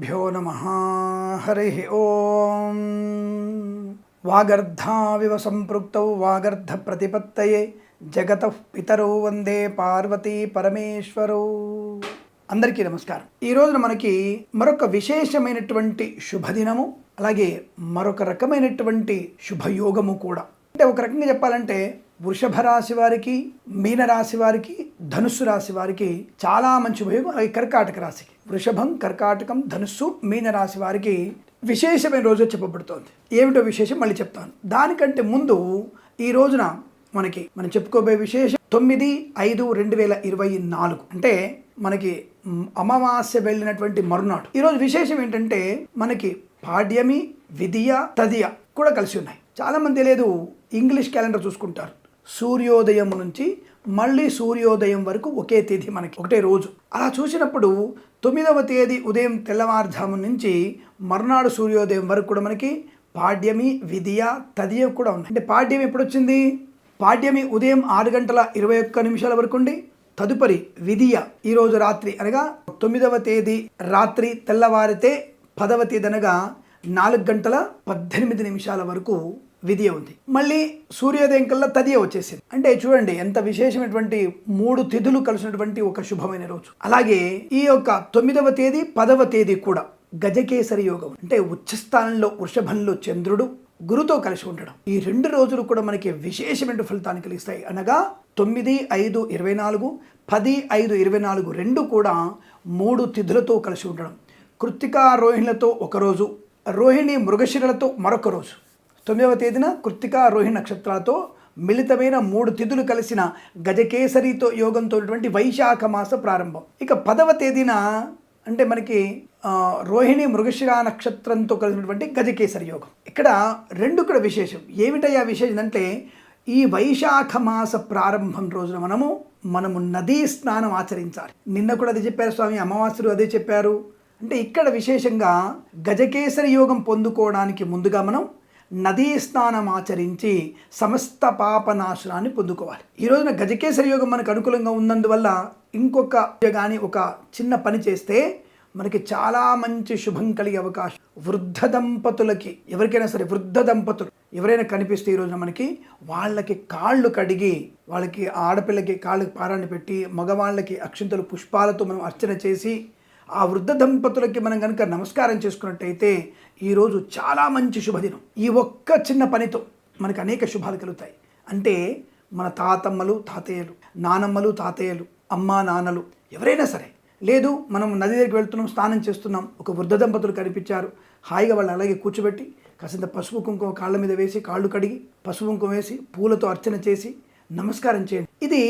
శ్రీగురుభ్యో నమ హరి ఓం. వాగర్ధావివ సంపృక్తౌ వాగర్ధ ప్రతిపత్తయే జగత పితరౌ వందే పార్వతీ పరమేశ్వరు. అందరికీ నమస్కారం. ఈ రోజున మనకి మరొక విశేషమైనటువంటి శుభదినము అలాగే మరొక రకమైనటువంటి శుభయోగము కూడా. అంటే ఒక రకంగా చెప్పాలంటే వృషభ రాశి వారికి మీనరాశి వారికి ధనుస్సు రాశి వారికి చాలా మంచి ఉపయోగం. అలాగే కర్కాటక రాశికి వృషభం కర్కాటకం ధనుస్సు మీనరాశి వారికి విశేషమైన రోజు చెప్పబడుతోంది. ఏమిటో విశేషం మళ్ళీ చెప్తాను. దానికంటే ముందు ఈ రోజున మనకి మనం చెప్పుకోబోయే విశేషం తొమ్మిది ఐదు రెండు వేల ఇరవై నాలుగు. అంటే మనకి అమావాస్య వెళ్ళినటువంటి మరునాడు. ఈరోజు విశేషం ఏంటంటే మనకి పాడ్యమి విధియ తదియ కూడా కలిసి ఉన్నాయి. చాలామంది తెలియదు ఇంగ్లీష్ క్యాలెండర్ చూసుకుంటారు. సూర్యోదయం నుంచి మళ్ళీ సూర్యోదయం వరకు ఒకే తేదీ మనకి ఒకటే రోజు. అలా చూసినప్పుడు తొమ్మిదవ తేదీ ఉదయం తెల్లవారుజాము నుంచి మర్నాడు సూర్యోదయం వరకు కూడా మనకి పాడ్యమి విధియ తదియ కూడా ఉన్నాయి. అంటే పాడ్యం ఎప్పుడు వచ్చింది పాడ్యమి ఉదయం ఆరు గంటల ఇరవై ఒక్క నిమిషాల వరకు ఉండి తదుపరి విధియ ఈరోజు రాత్రి అనగా తొమ్మిదవ తేదీ రాత్రి తెల్లవారితే పదవ తేదీ అనగా నాలుగు గంటల పద్దెనిమిది నిమిషాల వరకు విధియ ఉంది. మళ్ళీ సూర్యోదయం కల్లా తదియ వచ్చేసింది. అంటే చూడండి ఎంత విశేషమైనటువంటి మూడు తిథులు కలిసినటువంటి ఒక శుభమైన రోజు. అలాగే ఈ యొక్క తొమ్మిదవ తేదీ పదవ తేదీ కూడా గజకేసరి యోగం. అంటే ఉచ్చస్థానంలో వృషభంలో చంద్రుడు గురుతో కలిసి ఉండడం. ఈ రెండు రోజులు కూడా మనకి విశేషమైన ఫలితాన్ని కలిగిస్తాయి. అనగా తొమ్మిది ఐదు ఇరవై నాలుగు పది ఐదు ఇరవై నాలుగు రెండు కూడా మూడు తిథులతో కలిసి ఉండడం. కృత్తికా రోహిణులతో ఒకరోజు రోహిణి మృగశిరలతో మరొక రోజు. తొమ్మిదవ తేదీన కృత్తికా రోహిణి నక్షత్రాలతో మిళితమైన మూడు తిథులు కలిసిన గజకేసరితో యోగంతో వైశాఖ మాస ప్రారంభం. ఇక పదవ తేదీన అంటే మనకి రోహిణి మృగశిర నక్షత్రంతో కలిసినటువంటి గజకేసరి యోగం. ఇక్కడ రెండు కూడా విశేషం. ఏమిటయ్యా విశేషం అంటే ఈ వైశాఖ మాస ప్రారంభం రోజున మనము మనము నదీ స్నానం ఆచరించాలి. నిన్న కూడా అదే చెప్పారు స్వామి అమావాస్యలు అదే చెప్పారు. అంటే ఇక్కడ విశేషంగా గజకేసరి యోగం పొందుకోవడానికి ముందుగా మనం నదీ స్నానం ఆచరించి సమస్త పాపనాశనాన్ని పొందుకోవాలి. ఈ రోజున గజకేసరి యోగం మనకు అనుకూలంగా ఉన్నందువల్ల ఇంకొక కానీ ఒక చిన్న పని చేస్తే మనకి చాలా మంచి శుభం కలిగే అవకాశం. వృద్ధ దంపతులకి ఎవరికైనా సరే వృద్ధ దంపతులు ఎవరైనా కనిపిస్తే ఈ రోజున మనకి వాళ్ళకి కాళ్ళు కడిగి వాళ్ళకి ఆడపిల్లకి కాళ్ళకి పారాన్ని పెట్టి మగవాళ్ళకి అక్షింతలు పుష్పాలతో మనం అర్చన చేసి ఆ వృద్ధ దంపతులకి మనం కనుక నమస్కారం చేసుకున్నట్టయితే ఈరోజు చాలా మంచి శుభదినం. ఈ ఒక్క చిన్న పనితో మనకు అనేక శుభాలు కలుగుతాయి. అంటే మన తాతమ్మలు తాతయ్యలు నానమ్మలు తాతయ్యలు అమ్మా నాన్నలు ఎవరైనా సరే. లేదు మనం నది దగ్గరికి వెళ్తున్నాం స్నానం చేస్తున్నాం ఒక వృద్ధ దంపతులు కనిపించారు. హాయిగా వాళ్ళు అలాగే కూర్చోబెట్టి కాసింత పసుపు కుంకుమ కాళ్ళ మీద వేసి కాళ్ళు కడిగి పసుపు కుంకుమ వేసి పూలతో అర్చన చేసి నమస్కారం చేయండి. ఇది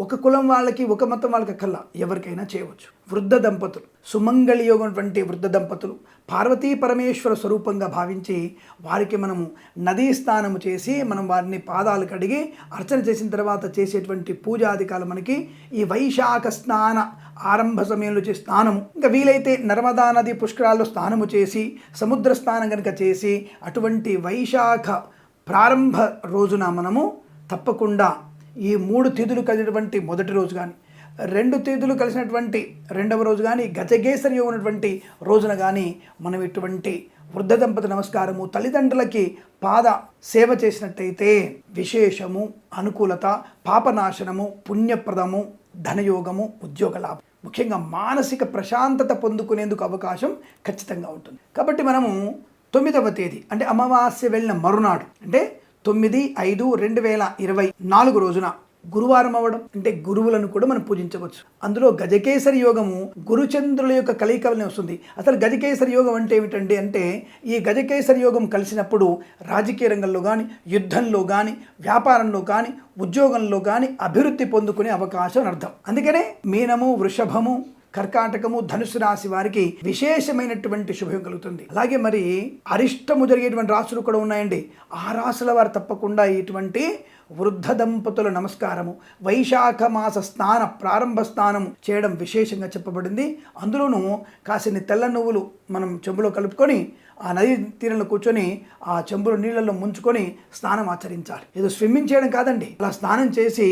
ఒక కులం వాళ్ళకి ఒక మతం వాళ్ళకి కల్లా. ఎవరికైనా చేయవచ్చు. వృద్ధ దంపతులు సుమంగళయోగం వంటి వృద్ధ దంపతులు పార్వతీ పరమేశ్వర స్వరూపంగా భావించి వారికి మనము నదీ స్నానము చేసి మనం వారిని పాదాలు కడిగి అర్చన చేసిన తర్వాత చేసేటువంటి పూజాధికాలు మనకి ఈ వైశాఖ స్నాన ఆరంభ సమయంలో చేసే స్నానము. ఇంకా వీలైతే నర్మదా నది పుష్కరాల్లో స్నానము చేసి సముద్ర స్నానం కనుక చేసి అటువంటి వైశాఖ ప్రారంభ రోజున మనము తప్పకుండా ఈ మూడు తిథులు కలిసినటువంటి మొదటి రోజు కానీ రెండు తిథులు కలిసినటువంటి రెండవ రోజు కానీ గజగేసరి ఉన్నటువంటి రోజున కానీ మనం ఇటువంటి వృద్ధ దంపతి నమస్కారము తల్లిదండ్రులకి పాద సేవ చేసినట్టయితే విశేషము అనుకూలత పాపనాశనము పుణ్యప్రదము ధనయోగము ఉద్యోగ లాభం. ముఖ్యంగా మానసిక ప్రశాంతత పొందుకునేందుకు అవకాశం ఖచ్చితంగా ఉంటుంది. కాబట్టి మనము తొమ్మిదవ తేదీ అంటే అమావాస్య వెళ్ళిన మరునాడు అంటే తొమ్మిది ఐదు రెండు వేల ఇరవై నాలుగు రోజున గురువారం అవ్వడం అంటే గురువులను కూడా మనం పూజించవచ్చు. అందులో గజకేసరి యోగము గురుచంద్రుల యొక్క కలయిక వలన వస్తుంది. అసలు గజకేసరి యోగం అంటే ఏమిటండి అంటే ఈ గజకేసరి యోగం కలిసినప్పుడు రాజకీయ రంగంలో కానీ యుద్ధంలో కానీ వ్యాపారంలో కానీ ఉద్యోగంలో కానీ అభివృద్ధి పొందుకునే అవకాశం అర్థం. అందుకనే మీనము వృషభము కర్కాటకము ధనుసు రాశి వారికి విశేషమైనటువంటి శుభం కలుగుతుంది. అలాగే మరి అరిష్టము జరిగేటువంటి రాశులు కూడా ఉన్నాయండి. ఆ రాశుల వారు తప్పకుండా ఇటువంటి వృద్ధ దంపతుల నమస్కారము వైశాఖ మాస స్నాన ప్రారంభ స్నానం చేయడం విశేషంగా చెప్పబడింది. అందులోనూ కాసిన్ని తెల్ల నువ్వులు మనం చెంబులో కలుపుకొని ఆ నది తీరంలో కూర్చొని ఆ చెంబులు నీళ్ళల్లో ముంచుకొని స్నానం ఆచరించాలి. ఏదో స్విమ్మింగ్ చేయడం కాదండి. అలా స్నానం చేసి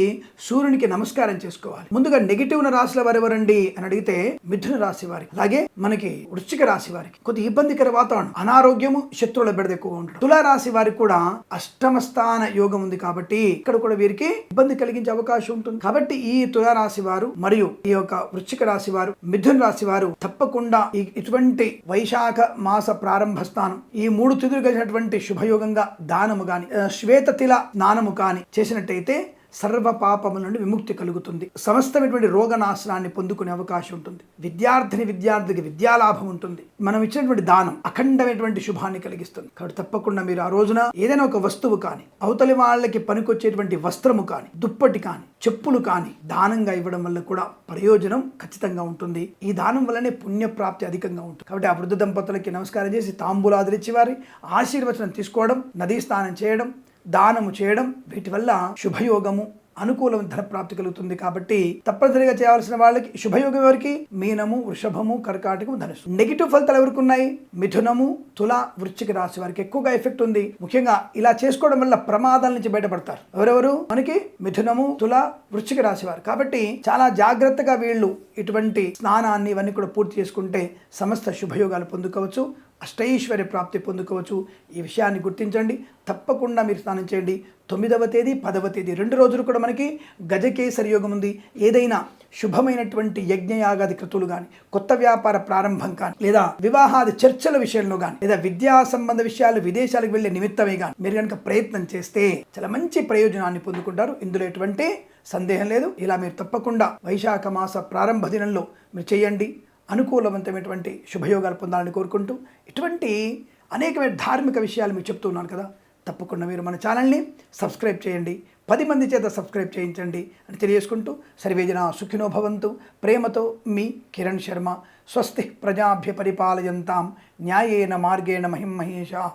సూర్యునికి నమస్కారం చేసుకోవాలి. ముందుగా నెగిటివ్ ఉన్న రాశుల వారు ఎవరండి అని అడిగితే మిథున రాశి వారికి అలాగే మనకి వృశ్చిక రాశి వారికి. కొద్ది ఇబ్బందికర వాతావరణం. అనారోగ్యము శత్రువుల బెడద ఎక్కువ ఉంటుంది తులా రాశి వారికి కూడా అష్టమ స్థాన యోగం ఉంది కాబట్టి ఇక్కడ కూడా వీరికి ఇబ్బంది కలిగించే అవకాశం ఉంటుంది. కాబట్టి ఈ తులా రాశి వారు మరియు ఈ యొక్క వృశ్చిక రాశి వారు మిథున రాశి వారు తప్పకుండా ఇటువంటి వైశాఖ మాస ప్రారంభ స్థానం ఈ మూడు తిథులు కలిసినటువంటి శుభయోగంగా దానము కానీ శ్వేత తిల స్నానము కానీ చేసినట్టయితే సర్వ పాపముల నుండి విముక్తి కలుగుతుంది. సమస్తమైనటువంటి రోగనాశనాన్ని పొందుకునే అవకాశం ఉంటుంది. విద్యార్థిని విద్యార్థికి విద్యాలాభం ఉంటుంది. మనం ఇచ్చినటువంటి దానం అఖండమైనటువంటి శుభాన్ని కలిగిస్తుంది. కాబట్టి తప్పకుండా మీరు ఆ రోజున ఏదైనా ఒక వస్తువు కానీ అవతలి వాళ్ళకి పనికొచ్చేటువంటి వస్త్రము కానీ దుప్పటి కానీ చెప్పులు కానీ దానంగా ఇవ్వడం వల్ల కూడా ప్రయోజనం ఖచ్చితంగా ఉంటుంది. ఈ దానం వల్లనే పుణ్యప్రాప్తి అధికంగా ఉంటుంది. కాబట్టి ఆ వృద్ధ దంపతులకి నమస్కారం చేసి తాంబూలాదులు ఇచ్చి వారి ఆశీర్వచనం తీసుకోవడం నదీ స్నానం చేయడం దానము చేయడం వీటి వల్ల శుభయోగము అనుకూలం ధన ప్రాప్తి కలుగుతుంది కాబట్టి తప్పనిసరిగా చేయాల్సిన వాళ్ళకి శుభయోగం ఎవరికి? మీనము వృషభము కర్కాటకము ధనుసు. నెగిటివ్ ఫలితాలు ఎవరికి ఉన్నాయి? మిథునము తుల వృశ్చిక రాశి వారికి ఎక్కువగా ఎఫెక్ట్ ఉంది. ముఖ్యంగా ఇలా చేసుకోవడం వల్ల ప్రమాదాల నుంచి బయటపడతారు. ఎవరెవరు? మనకి మిథునము తుల వృశ్చిక రాశి వారు. కాబట్టి చాలా జాగ్రత్తగా వీళ్ళు ఇటువంటి స్నానాన్ని ఇవన్నీ కూడా పూర్తి చేసుకుంటే సమస్త శుభయోగాలు పొందుకోవచ్చు. అష్టైశ్వర్య ప్రాప్తి పొందుకోవచ్చు. ఈ విషయాన్ని గుర్తించండి. తప్పకుండా మీరు స్నానం చేయండి. తొమ్మిదవ తేదీ పదవ తేదీ రెండు రోజులు కూడా మనకి గజకేసరి యోగం ఉంది. ఏదైనా శుభమైనటువంటి యజ్ఞయాగాది కృతులు కానీ కొత్త వ్యాపార ప్రారంభం కానీ లేదా వివాహాది చర్చల విషయంలో కానీ లేదా విద్యా సంబంధ విషయాలు విదేశాలకు వెళ్ళే నిమిత్తమే కానీ మీరు కనుక ప్రయత్నం చేస్తే చాలా మంచి ప్రయోజనాన్ని పొందుకుంటారు. ఇందులో ఎటువంటి సందేహం లేదు. ఇలా మీరు తప్పకుండా వైశాఖ మాస ప్రారంభ దినంలో మీరు చేయండి. అనుకూలవంతమైనటువంటి శుభయోగాలు పొందాలని కోరుకుంటూ ఇటువంటి అనేకమైన ధార్మిక విషయాలు మీకు చెప్తున్నాను కదా. తప్పకుండా మీరు మన ఛానల్ని సబ్స్క్రైబ్ చేయండి. పది మంది చేత సబ్స్క్రైబ్ చేయించండి అని తెలియజేసుకుంటూ సర్వేజన సుఖినో భవంతు. ప్రేమతో మీ కిరణ్ శర్మ. స్వస్తి ప్రజాభ్య పరిపాలయంతాం. న్యాయేన మార్గేణ మహిం మహేషా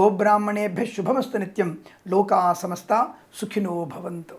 గోబ్రాహ్మణేభ్య శుభమస్తు నిత్యం. లోకా సమస్త సుఖినో భవంతు.